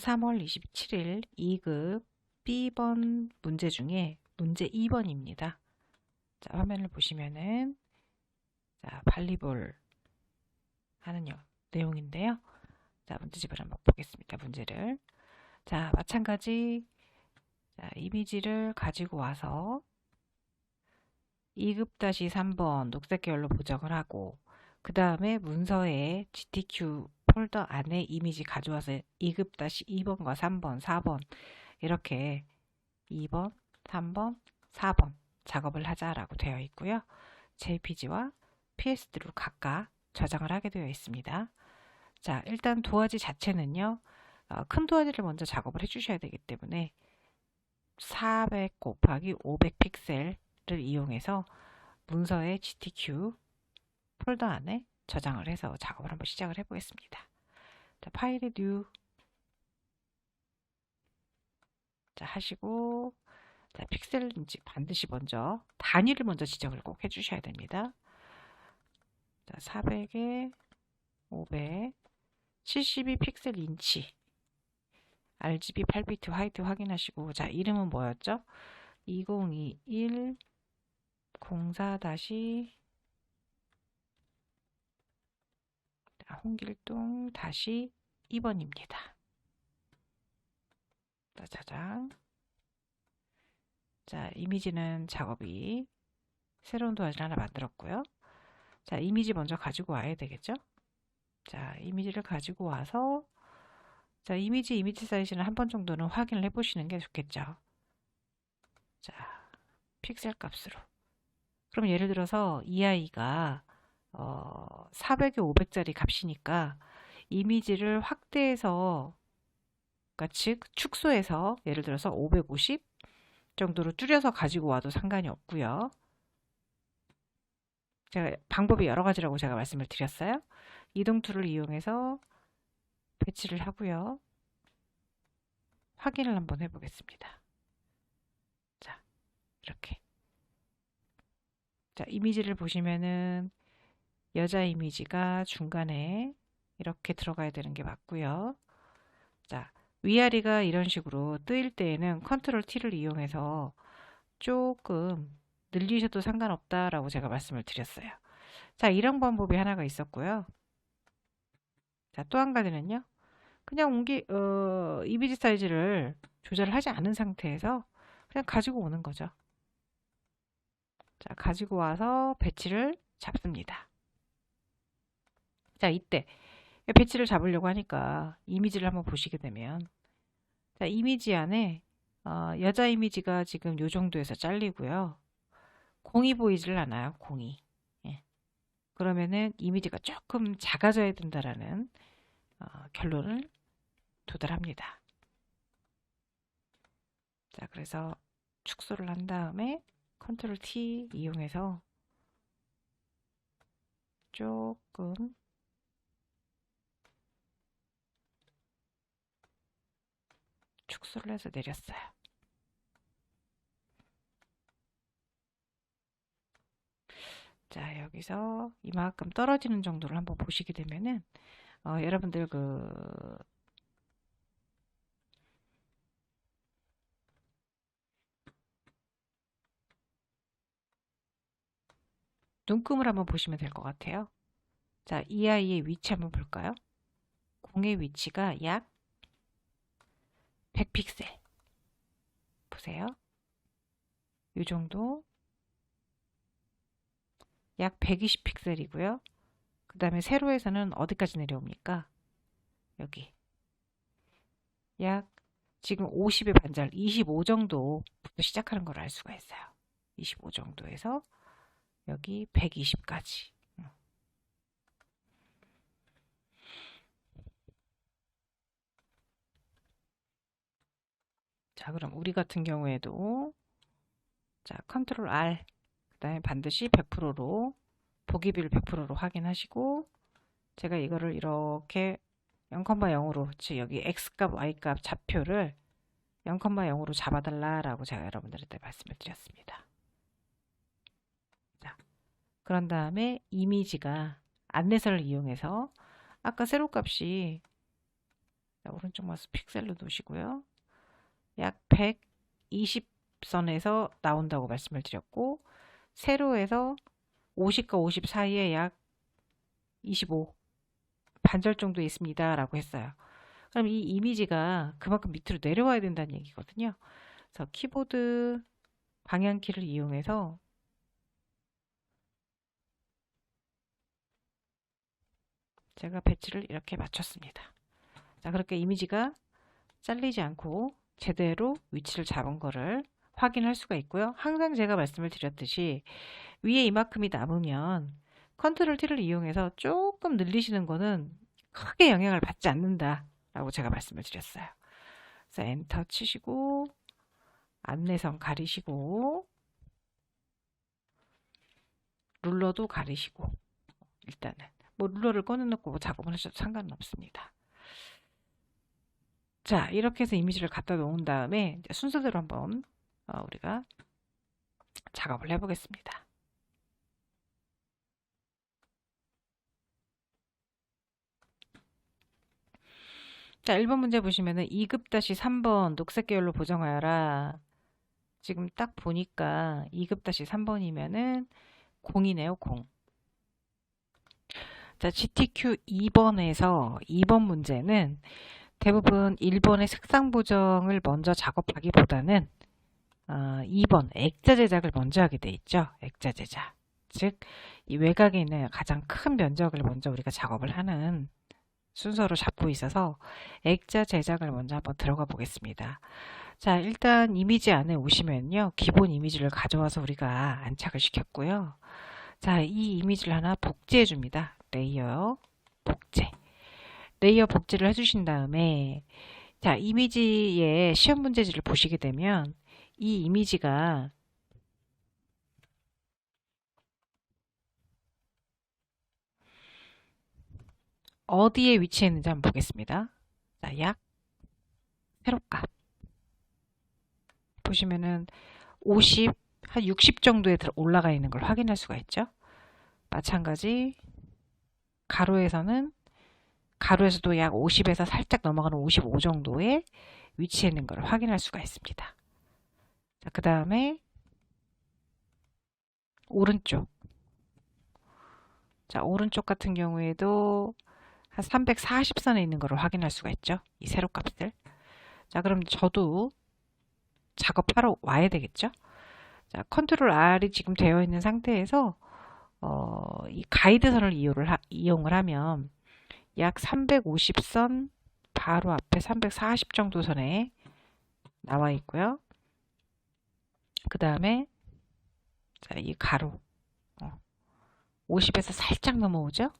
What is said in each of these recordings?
3월 27일 2급 B번 문제 중에 문제 2번입니다. 자, 화면을 보시면은 자, 발리볼 하는 여- 내용인데요. 자, 문제집을 한번 보겠습니다. 문제를. 자, 마찬가지 자, 이미지를 가지고 와서 2급-3번 녹색 계열로 보정을 하고 그 다음에 문서에 GTQ 폴더 안에 이미지 가져와서 2급-2번과 3번, 4번 이렇게 2번, 3번, 4번 작업을 하자라고 되어 있고요. JPG와 PSD로 각각 저장을 하게 되어 있습니다. 자, 일단 도화지 자체는요. 어, 큰 도화지를 먼저 작업을 해주셔야 되기 때문에 400 곱하기 500 픽셀을 이용해서 문서의 GTQ 폴더 안에 저장을 해서 작업을 한번 시작을 해보겠습니다. 자, 파일에 뉴 자, 하시고 자, 픽셀 인지 반드시 먼저 단위를 먼저 지정을 꼭 해주셔야 됩니다. 자, 400에 500 72 픽셀 인치 RGB 8비트 화이트 확인하시고 자 이름은 뭐였죠? 2021 04 다시 홍길동 다시 2번입니다. 짜자잔. 자, 이미지는 작업이 새로운 도화지를 하나 만들었고요. 자, 이미지 먼저 가지고 와야 되겠죠? 자, 이미지를 가지고 와서 자, 이미지 이미지 사이즈는 한 번 정도는 확인을 해 보시는 게 좋겠죠. 자, 픽셀 값으로. 그럼 예를 들어서 이 아이가 어, 400에 500짜리 값이니까 이미지를 확대해서 그러니까 즉 축소해서 예를 들어서 550 정도로 줄여서 가지고 와도 상관이 없고요. 제가 방법이 여러 가지라고 제가 말씀을 드렸어요. 이동 툴을 이용해서 배치를 하고요. 확인을 한번 해보겠습니다. 자, 이렇게. 자, 이미지를 보시면은 여자 이미지가 중간에 이렇게 들어가야 되는 게 맞고요. 자, 위아래가 이런 식으로 뜨일 때에는 컨트롤 T를 이용해서 조금 늘리셔도 상관없다라고 제가 말씀을 드렸어요. 자, 이런 방법이 하나가 있었고요. 자, 또 한 가지는요. 그냥 옮기, 어, 이미지 사이즈를 조절을 하지 않은 상태에서 그냥 가지고 오는 거죠. 자, 가지고 와서 배치를 잡습니다. 자, 이때 배치를 잡으려고 하니까 이미지를 한번 보시게 되면 자, 이미지 안에 어, 여자 이미지가 지금 요 정도에서 잘리고요. 공이 보이질 않아요. 공이. 예. 그러면은 이미지가 조금 작아져야 된다라는 어, 결론을 도달합니다. 자, 그래서 축소를 한 다음에 컨트롤 T 이용해서 조금 축소를 해서 내렸어요. 자, 여기서 이만큼 떨어지는 정도를 한번 보시게 되면은 어, 여러분들 그 눈금을 한번 보시면 될 것 같아요. 자, 이 아이의 위치 한번 볼까요? 공의 위치가 약 100픽셀. 보세요. 이 정도. 약 120픽셀이고요. 그 다음에 세로에서는 어디까지 내려옵니까? 여기. 약 지금 50의 반절, 25 정도부터 시작하는 걸 알 수가 있어요. 25 정도에서 여기 120까지. 자, 그럼 우리 같은 경우에도 자, 컨트롤 R 그 다음에 반드시 100%로 보기비를 100%로 확인하시고 제가 이거를 이렇게 0,0으로 즉 여기 x값, y값 좌표를 0,0으로 잡아달라라고 제가 여러분들한테 말씀을 드렸습니다. 자, 그런 다음에 이미지가 안내서를 이용해서 아까 세로 값이 자, 오른쪽 마우스 픽셀로 놓으시고요. 약 120선에서 나온다고 말씀을 드렸고 세로에서 50과 50 사이에 약 25 반절 정도 있습니다. 라고 했어요. 그럼 이 이미지가 그만큼 밑으로 내려와야 된다는 얘기거든요. 그래서 키보드 방향키를 이용해서 제가 배치를 이렇게 맞췄습니다. 자, 그렇게 이미지가 잘리지 않고 제대로 위치를 잡은 거를 확인할 수가 있고요. 항상 제가 말씀을 드렸듯이 위에 이만큼이 남으면 컨트롤 T를 이용해서 조금 늘리시는 거는 크게 영향을 받지 않는다 라고 제가 말씀을 드렸어요. 그래서 엔터 치시고 안내선 가리시고 룰러도 가리시고 일단은 뭐 룰러를 꺼내놓고 뭐 작업을 하셔도 상관은 없습니다. 자 이렇게 해서 이미지를 갖다 놓은 다음에 순서대로 한번 어, 우리가 작업을 해보겠습니다. 자, 1번 문제 보시면은 2급-3번 녹색 계열로 보정하여라. 지금 딱 보니까 2급-3번이면은 0이네요, 0. 자, GTQ 2번에서 2번 문제는 대부분 1번의 색상 보정을 먼저 작업하기보다는 어, 2번 액자 제작을 먼저 하게 돼 있죠. 액자 제작. 즉, 이 외곽에 있는 가장 큰 면적을 먼저 우리가 작업을 하는 순서로 잡고 있어서 액자 제작을 먼저 한번 들어가 보겠습니다. 자, 일단 이미지 안에 오시면요. 기본 이미지를 가져와서 우리가 안착을 시켰고요. 자, 이 이미지를 하나 복제해 줍니다. 레이어 복제. 레이어 복제를 해주신 다음에 자, 이미지의 시험 문제지를 보시게 되면 이 이미지가 어디에 위치해 있는지 한번 보겠습니다. 자, 약 세로값 보시면은 50, 한 60 정도에 올라가 있는 걸 확인할 수가 있죠. 마찬가지 가로에서는 가로에서도 약 50에서 살짝 넘어가는 55 정도에 위치해 있는 걸 확인할 수가 있습니다. 자, 그 다음에 오른쪽 자, 오른쪽 같은 경우에도 한 340선에 있는 것을 확인할 수가 있죠. 이 세로값들. 자, 그럼 저도 작업하러 와야 되겠죠. 자, 컨트롤 R이 지금 되어 있는 상태에서 어, 이 가이드선을 이용을, 하, 이용을 하면 약 350선 바로 앞에 340 정도 선에 나와 있고요. 그 다음에 이 가로 어, 50에서 살짝 넘어오죠.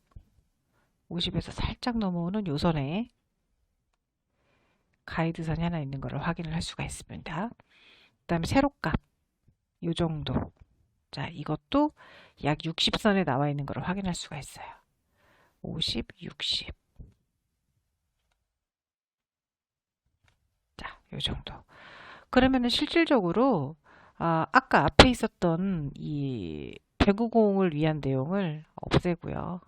50에서 살짝 넘어오는 요선에 가이드선이 하나 있는 것을 확인을 할 수가 있습니다. 그 다음에 세로값 요 정도 자 이것도 약 60선에 나와 있는 것을 확인할 수가 있어요. 50, 60 자, 요 정도. 그러면은 실질적으로 아, 아까 앞에 있었던 이 배구공을 위한 내용을 없애고요.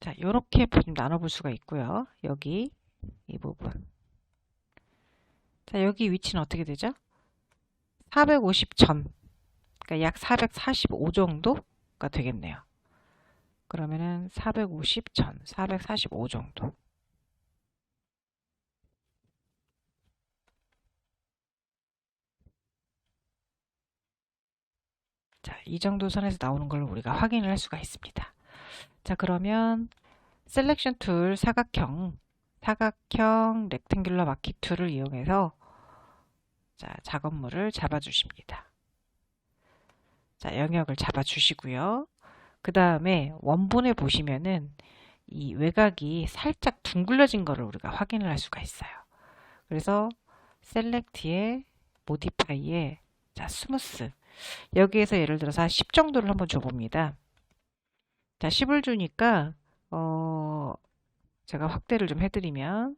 자, 이렇게 나눠볼 수가 있고요. 여기 이 부분. 자, 여기 위치는 어떻게 되죠? 450 전. 그러니까 약 445 정도가 되겠네요. 그러면은 450 전, 445 정도. 자, 이 정도 선에서 나오는 걸 우리가 확인을 할 수가 있습니다. 자, 그러면 셀렉션 툴 사각형, 사각형 렉탱귤러 마키 툴을 이용해서 자, 작업물을 잡아주십니다. 자, 영역을 잡아 주시고요. 그 다음에 원본에 보시면은 이 외곽이 살짝 둥글러진 거를 우리가 확인을 할 수가 있어요. 그래서 셀렉트에 모디파이에 자, 스무스 여기에서 예를 들어서 10 정도를 한번 줘봅니다. 자, 10을 주니까 어, 제가 확대를 좀 해드리면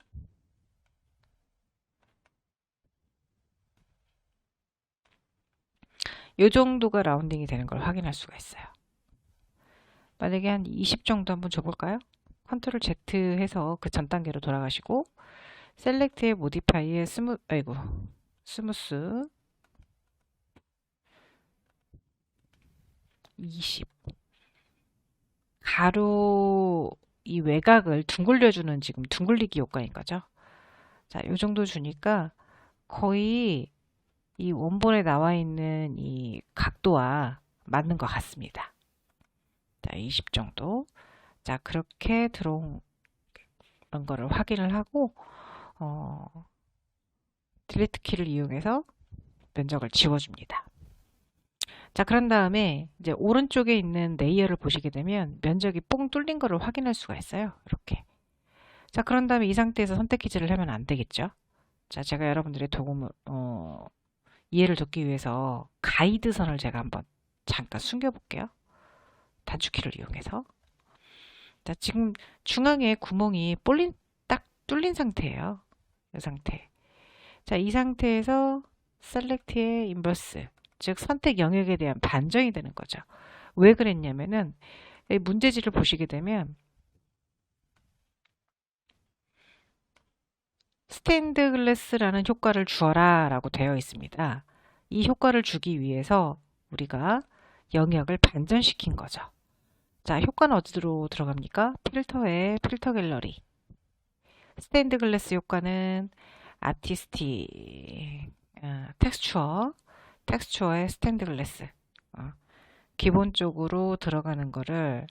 이 정도가 라운딩이 되는 걸 확인할 수가 있어요. 만약에 한 20 정도 한번 줘볼까요? 컨트롤 Z 해서 그 전 단계로 돌아가시고 셀렉트의 모디파이의 스무 아이고 스무스 20 가로 이 외곽을 둥글려주는 지금 둥글리기 효과인 거죠. 자, 요 정도 주니까 거의 이 원본에 나와 있는 이 각도와 맞는 것 같습니다. 자, 20 정도. 자, 그렇게 들어온 거를 확인을 하고, 어, 딜리트 키를 이용해서 면적을 지워줍니다. 자, 그런 다음에 이제 오른쪽에 있는 레이어를 보시게 되면 면적이 뽕 뚫린 거를 확인할 수가 있어요. 이렇게. 자, 그런 다음에 이 상태에서 선택 키즈를 하면 안 되겠죠. 자, 제가 여러분들의 도움을, 어, 이해를 돕기 위해서 가이드선을 제가 한번 잠깐 숨겨볼게요. 단축키를 이용해서. 자, 지금 중앙에 구멍이 볼린, 딱 뚫린 상태예요. 이 상태. 자, 이 상태에서 셀렉트의 인버스, 즉 선택 영역에 대한 반전이 되는 거죠. 왜 그랬냐면은 문제지를 보시게 되면 스탠드 글래스라는 효과를 주어라 라고 되어 있습니다. 이 효과를 주기 위해서 우리가 영역을 반전시킨 거죠. 자, 효과는 어디로 들어갑니까? 필터에 필터 갤러리. 스탠드 글래스 효과는 아티스티, 어, 텍스처, 텍스처의 스탠드 글래스. 어, 기본적으로 들어가는 거를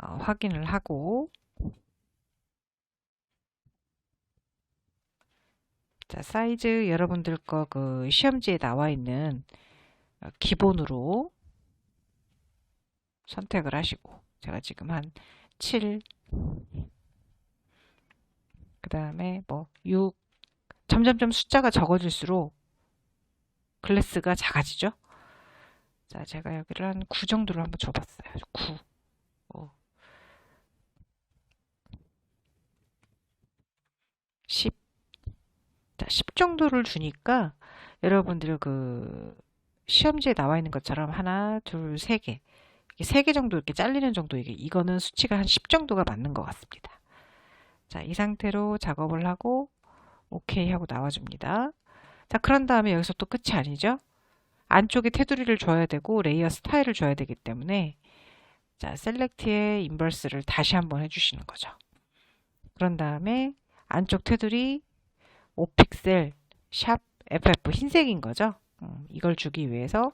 어, 확인을 하고 자, 사이즈 여러분들 거 그 시험지에 나와 있는 어, 기본으로 선택을 하시고 제가 지금 한 7, 그 다음에 뭐 6, 점점점 숫자가 적어질수록 글래스가 작아지죠. 자, 제가 여기를 한 9 정도로 한번 줘봤어요. 9. 어. 10. 자, 10 정도를 주니까 여러분들 그 시험지에 나와 있는 것처럼 하나, 둘, 세 개. 세 개 정도 이렇게 잘리는 정도 이게 이거는 수치가 한 10 정도가 맞는 것 같습니다. 자, 이 상태로 작업을 하고 오케이 하고 나와줍니다. 자, 그런 다음에 여기서 또 끝이 아니죠? 안쪽에 테두리를 줘야 되고 레이어 스타일을 줘야 되기 때문에 자, 셀렉트의 인버스를 다시 한번 해주시는 거죠. 그런 다음에 안쪽 테두리 5픽셀 샵 FF 흰색인 거죠. 음, 이걸 주기 위해서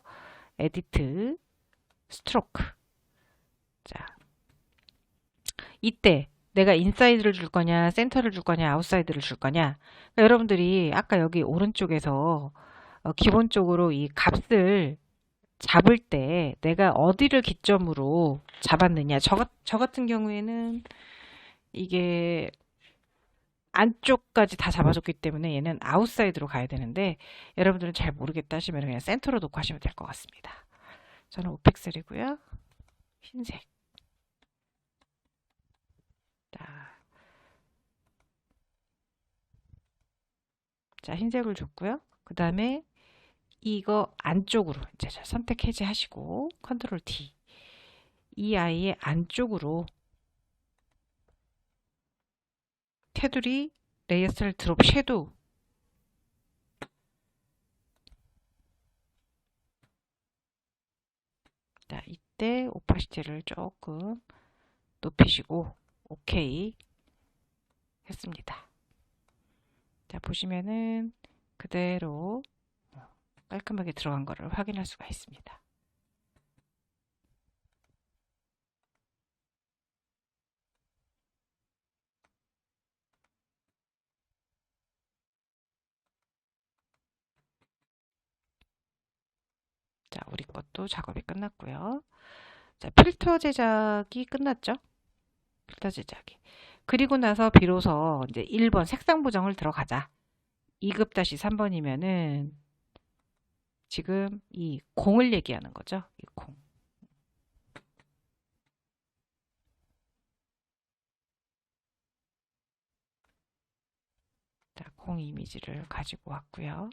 에디트 스트로크. 자 이때 내가 인사이드를 줄 거냐 센터를 줄 거냐 아웃사이드를 줄 거냐? 그러니까 여러분들이 아까 여기 오른쪽에서 어, 기본적으로 이 값을 잡을 때 내가 어디를 기점으로 잡았느냐. 저, 저 같은 경우에는 이게 안쪽까지 다 잡아줬기 때문에 얘는 아웃사이드로 가야 되는데 여러분들은 잘 모르겠다 하시면 그냥 센터로 놓고 하시면 될 것 같습니다. 저는 5픽셀이고요. 흰색. 자, 자 흰색을 줬고요. 그 다음에 이거 안쪽으로 이제 선택 해제하시고 컨트롤 D 이 아이의 안쪽으로 테두리 레이어 셀 드롭 섀도우. 자 이때 오파시티를 조금 높이시고 오케이 했습니다. 자 보시면은 그대로 깔끔하게 들어간 거를 확인할 수가 있습니다 자, 우리 것도 작업이 끝났고요. 자, 필터 제작이 끝났죠? 필터 제작이. 그리고 나서 비로소 이제 1번 색상 보정을 들어가자. 2급-3번이면은 지금 이 공을 얘기하는 거죠. 이 공. 자, 공 이미지를 가지고 왔고요.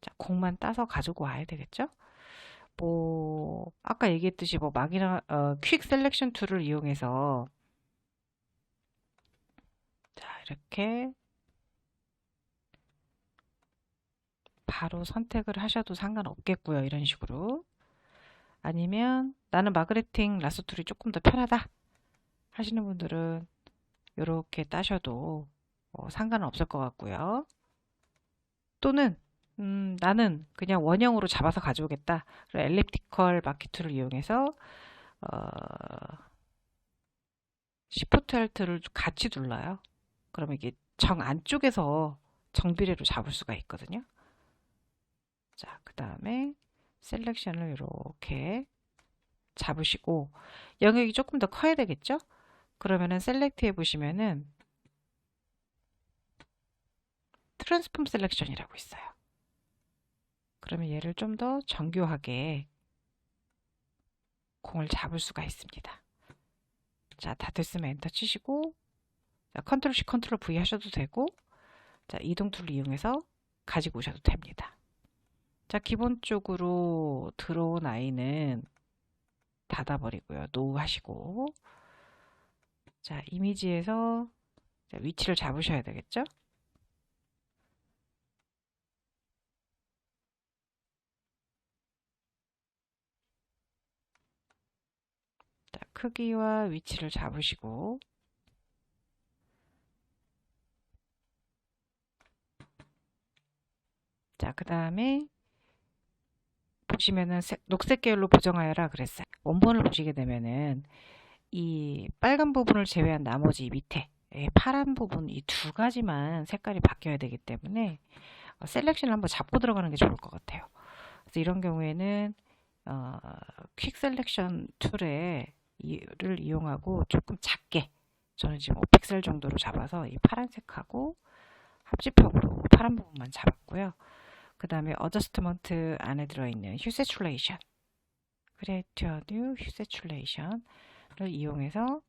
자, 공만 따서 가지고 와야 되겠죠? 뭐 아까 얘기했듯이 뭐 막이나 어, 퀵 셀렉션 툴을 이용해서 자 이렇게 바로 선택을 하셔도 상관없겠고요. 이런 식으로 아니면 나는 마그네팅 라sso 툴이 조금 더 편하다 하시는 분들은 이렇게 따셔도 어, 상관은 없을 것 같고요. 또는 음, 나는 그냥 원형으로 잡아서 가져오겠다. 엘립티컬 마키 툴을 이용해서 어, 시프트 알트를 같이 눌러요. 그러면 이게 정 안쪽에서 정비례로 잡을 수가 있거든요. 자, 그 다음에 셀렉션을 이렇게 잡으시고 영역이 조금 더 커야 되겠죠? 그러면은 셀렉트 해보시면은 트랜스폼 셀렉션이라고 있어요. 그러면 얘를 좀 더 정교하게 공을 잡을 수가 있습니다. 자, 다 됐으면 엔터 치시고 자, 컨트롤 C, 컨트롤 V 하셔도 되고 자, 이동 툴을 이용해서 가지고 오셔도 됩니다. 자, 기본적으로 들어온 아이는 닫아버리고요. 노우 하시고 자, 이미지에서 자, 위치를 잡으셔야 되겠죠? 자, 크기와 위치를 잡으시고 자, 그 다음에 보시면은 색- 녹색 계열로 보정하여라 그랬어요. 원본을 보시게 되면은 이 빨간 부분을 제외한 나머지 이 밑에 예, 파란 부분 이 두 가지만 색깔이 바뀌어야 되기 때문에 어, 셀렉션을 한번 잡고 들어가는 게 좋을 것 같아요. 그래서 이런 경우에는 어, 퀵 셀렉션 툴에 이 를 이용하고 조금 작게 저는 지금 5픽셀 정도로 잡아서 이 파란색하고 합집형으로 파란 부분만 잡았고요. 그 다음에 어저스트먼트 안에 들어있는 휴세츄레이션 크리에이터 뉴 휴세츄레이션을 이용해서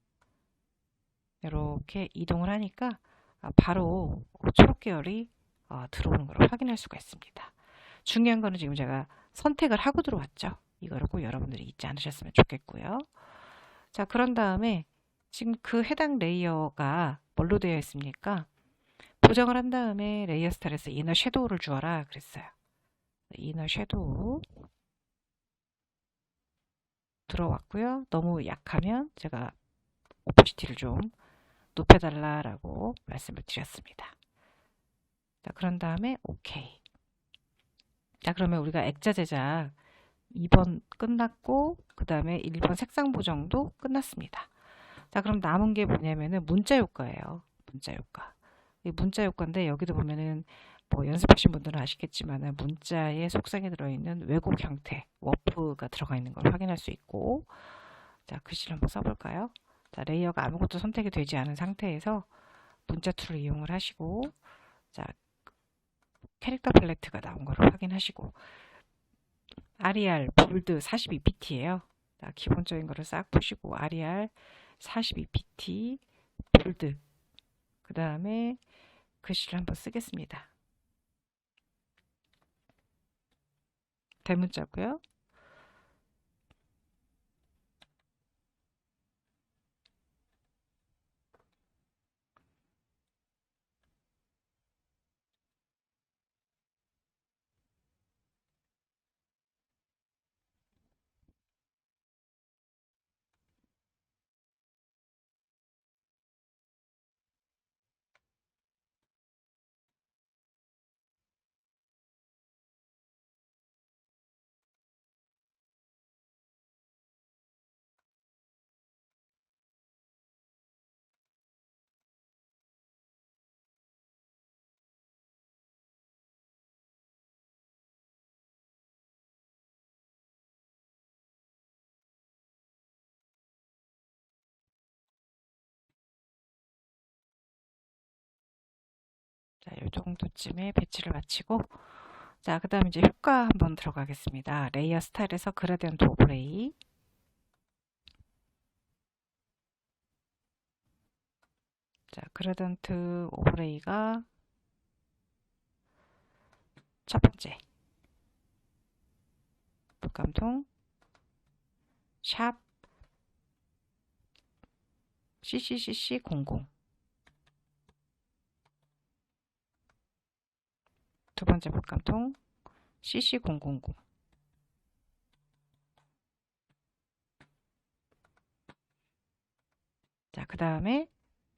이렇게 이동을 하니까 아, 바로 초록 계열이 어, 들어오는 걸 확인할 수가 있습니다. 중요한 거는 지금 제가 선택을 하고 들어왔죠. 이거를 꼭 여러분들이 잊지 않으셨으면 좋겠고요. 자, 그런 다음에 지금 그 해당 레이어가 뭘로 되어 있습니까? 보정을 한 다음에 레이어 스타일에서 이너 섀도우를 주어라 그랬어요. 이너 섀도우 들어왔고요. 너무 약하면 제가 오퍼시티를 좀 높여달라라고 말씀을 드렸습니다. 자, 그런 다음에 오케이. 자, 그러면 우리가 액자 제작 2번 끝났고 그 다음에 1번 색상 보정도 끝났습니다. 자, 그럼 남은 게 뭐냐면은 문자 효과예요. 문자 효과. 이 문자 효과인데 여기도 보면은 뭐 연습하신 분들은 아시겠지만은 문자의 속성에 들어있는 왜곡 형태, 워프가 들어가 있는 걸 확인할 수 있고 자, 글씨를 한번 써볼까요? 자, 레이어가 아무것도 선택이 되지 않은 상태에서 문자 툴을 이용을 하시고 자, 캐릭터 팔레트가 나온 걸 확인하시고 RER 볼드 42pt예요. 자, 기본적인 거를 싹 보시고 RER 42pt 볼드 그 다음에 글씨를 한번 쓰겠습니다. 대문자고요. 자, 이 정도쯤에 배치를 마치고 자, 그 다음 이제 효과 한번 들어가겠습니다. 레이어 스타일에서 그라디언트 오브레이. 자, 그라디언트 오브레이가 첫 번째. 복감통. 샵. CCCC00 복감통 CC000 자, 그 다음에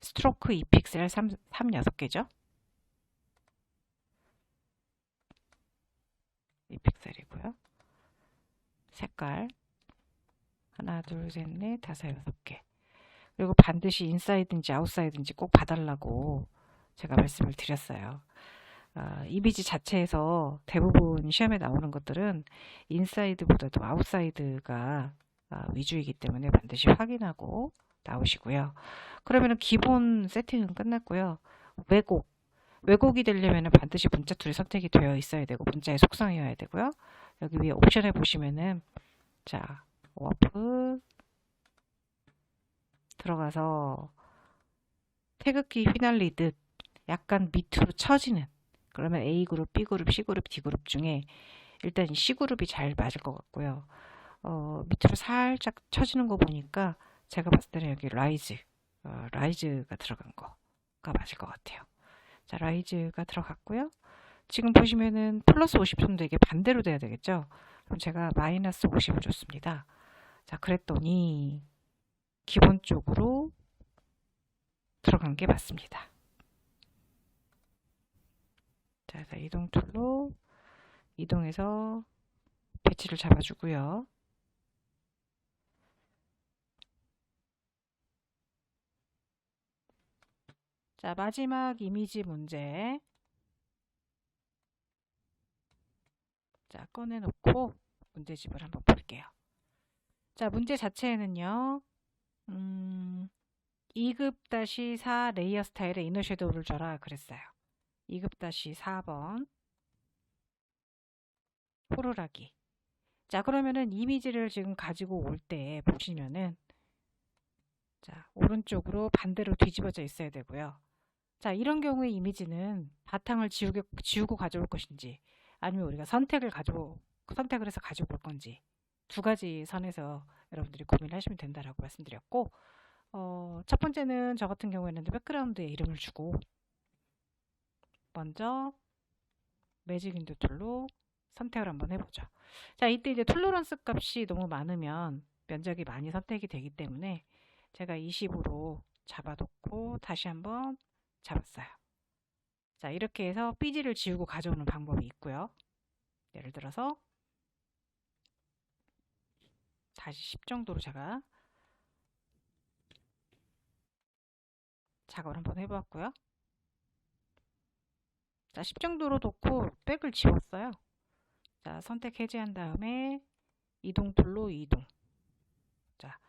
스트로크 2픽셀 3, 3 6개죠. 2픽셀이고요. 색깔 하나, 둘, 셋, 넷, 다섯, 여섯 개. 그리고 반드시 인사이드인지 아웃사이드인지 꼭 봐달라고 제가 말씀을 드렸어요. 아, 이미지 자체에서 대부분 시험에 나오는 것들은 인사이드보다도 아웃사이드가 아, 위주이기 때문에 반드시 확인하고 나오시고요. 그러면 기본 세팅은 끝났고요. 왜곡. 왜곡이 되려면 반드시 문자 툴이 선택이 되어 있어야 되고 문자의 속성이어야 되고요. 여기 위에 옵션에 보시면은 자 워프 들어가서 태극기 휘날리듯 약간 밑으로 처지는 그러면 A그룹, B그룹, C그룹, D그룹 중에 일단 C그룹이 잘 맞을 것 같고요. 어, 밑으로 살짝 처지는 거 보니까 제가 봤을 때는 여기 라이즈, 어, 라이즈가 들어간 거가 맞을 것 같아요. 자, 라이즈가 들어갔고요. 지금 보시면은 플러스 50도 이게 반대로 돼야 되겠죠? 그럼 제가 마이너스 50을 줬습니다. 자, 그랬더니 기본적으로 들어간 게 맞습니다. 자, 자 이동 툴로 이동해서 배치를 잡아주고요. 자, 마지막 이미지 문제. 자, 꺼내놓고 문제집을 한번 볼게요. 자, 문제 자체에는요, 음, 2급-4 레이어 스타일의 이너 섀도우를 줘라 그랬어요. 2급-4번 호루라기. 자, 그러면은 이미지를 지금 가지고 올 때 보시면은 자, 오른쪽으로 반대로 뒤집어져 있어야 되고요. 자, 이런 경우에 이미지는 바탕을 지우게, 지우고 가져올 것인지 아니면 우리가 선택을 가지고 선택을 해서 가지고 올 건지 두 가지 선에서 여러분들이 고민을 하시면 된다라고 말씀드렸고 어, 첫 번째는 저 같은 경우에는 백그라운드에 이름을 주고 먼저 매직 윈도 툴로 선택을 한번 해보죠. 자, 이때 이제 톨러런스 값이 너무 많으면 면적이 많이 선택이 되기 때문에 제가 20으로 잡아놓고 다시 한번 잡았어요. 자, 이렇게 해서 삐지를 지우고 가져오는 방법이 있고요. 예를 들어서 다시 10 정도로 제가 작업을 한번 해보았고요. 자, 10 정도로 놓고 백을 지웠어요. 자, 선택 해제한 다음에 이동 툴로 이동. 자,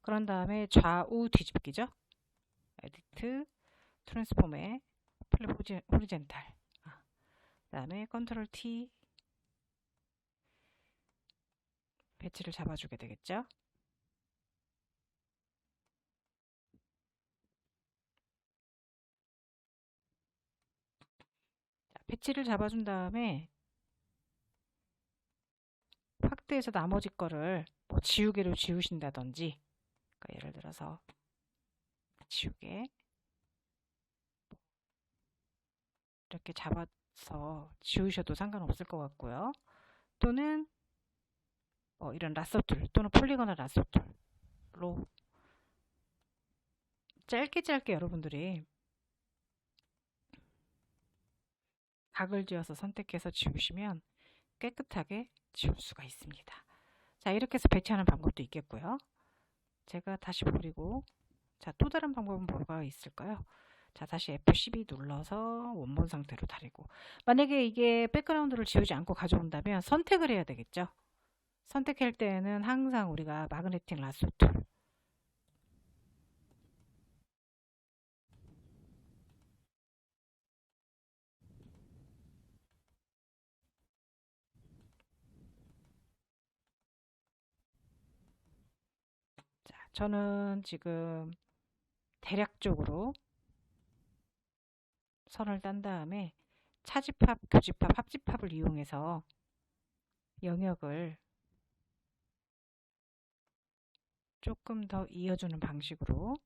그런 다음에 좌우 뒤집기죠. 에디트, 트랜스폼에 플랫 호리젠탈. 아, 그 다음에 컨트롤 T 배치를 잡아주게 되겠죠. 자, 배치를 잡아준 다음에 확대해서 나머지 거를 뭐 지우개로 지우신다든지 그러니까 예를 들어서 지우개 이렇게 잡아서 지우셔도 상관없을 것 같고요. 또는 어, 이런 라서 툴 또는 폴리거나 라서 툴로 짧게 짧게 여러분들이 각을 지어서 선택해서 지우시면 깨끗하게 지울 수가 있습니다. 자 이렇게 해서 배치하는 방법도 있겠고요. 제가 다시 버리고 자 또 다른 방법은 뭐가 있을까요? 자 다시 F12 눌러서 원본 상태로 다리고 만약에 이게 백그라운드를 지우지 않고 가져온다면 선택을 해야 되겠죠. 선택할 때에는 항상 우리가 마그네틱 라소 툴 저는 지금 대략적으로 선을 딴 다음에 차집합, 교집합, 합집합을 이용해서 영역을 조금 더 이어주는 방식으로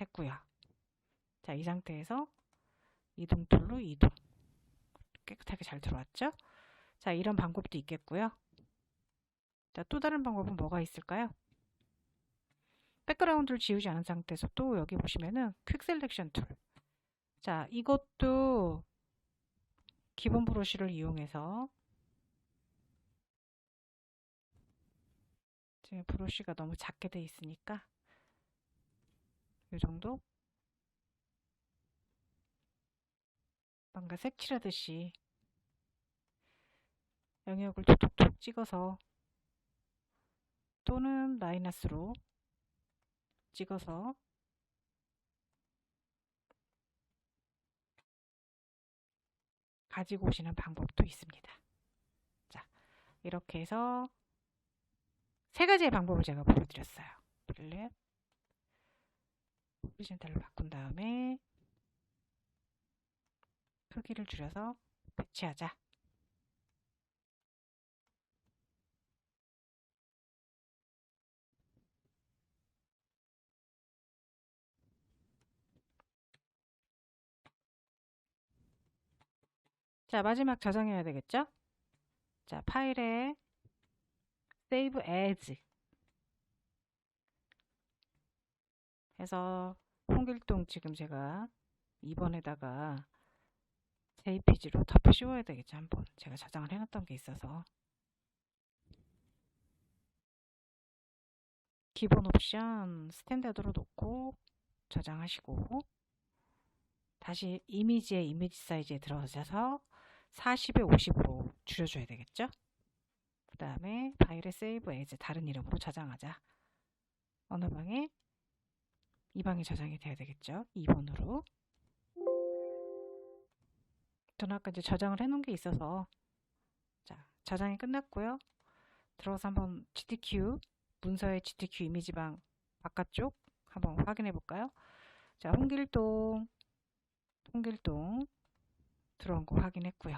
했고요. 자, 이 상태에서 이동 툴로 이동. 깨끗하게 잘 들어왔죠? 자, 이런 방법도 있겠고요. 자, 또 다른 방법은 뭐가 있을까요? 백그라운드를 지우지 않은 상태에서 또 여기 보시면은 퀵 셀렉션 툴. 자, 이것도 기본 브러쉬를 이용해서 지금 브러쉬가 너무 작게 돼 있으니까 이 정도 뭔가 색칠하듯이 영역을 톡톡톡 찍어서 또는 마이너스로 찍어서 가지고 오시는 방법도 있습니다. 자, 이렇게 해서 세 가지의 방법을 제가 보여드렸어요. 필렛, 호리젠탈로 바꾼 다음에 크기를 줄여서 배치하자. 자, 마지막 저장해야 되겠죠? 자, 파일에 save as. 해서 홍길동 지금 제가 2번에다가 JPG로 덮어 씌워야 되겠죠 한번. 제가 저장을 해놨던 게 있어서. 기본 옵션 스탠다드로 놓고 저장하시고 다시 이미지의 이미지 사이즈에 들어가셔서 40에 50으로 줄여줘야 되겠죠? 그 다음에 파일에 세이브 에즈 다른 이름으로 저장하자. 어느 방에? 이 방에 저장이 돼야 되겠죠? 2번으로. 저는 아까 이제 저장을 해놓은 게 있어서. 자 저장이 끝났고요. 들어가서 한번 GTQ 문서의 GTQ 이미지방 바깥쪽 한번 확인해 볼까요? 자 홍길동 홍길동 들어온 거 확인했고요.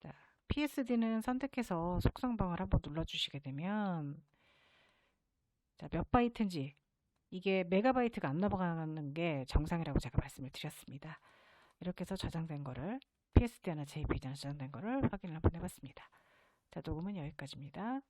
자 PSD는 선택해서 속성방을 한번 눌러주시게 되면 자, 몇 바이트인지 이게 메가바이트가 안 넘어가는 게 정상이라고 제가 말씀을 드렸습니다. 이렇게 해서 저장된 거를 PSD나 JPG나 저장된 거를 확인을 한번 해봤습니다. 자, 녹음은 여기까지입니다.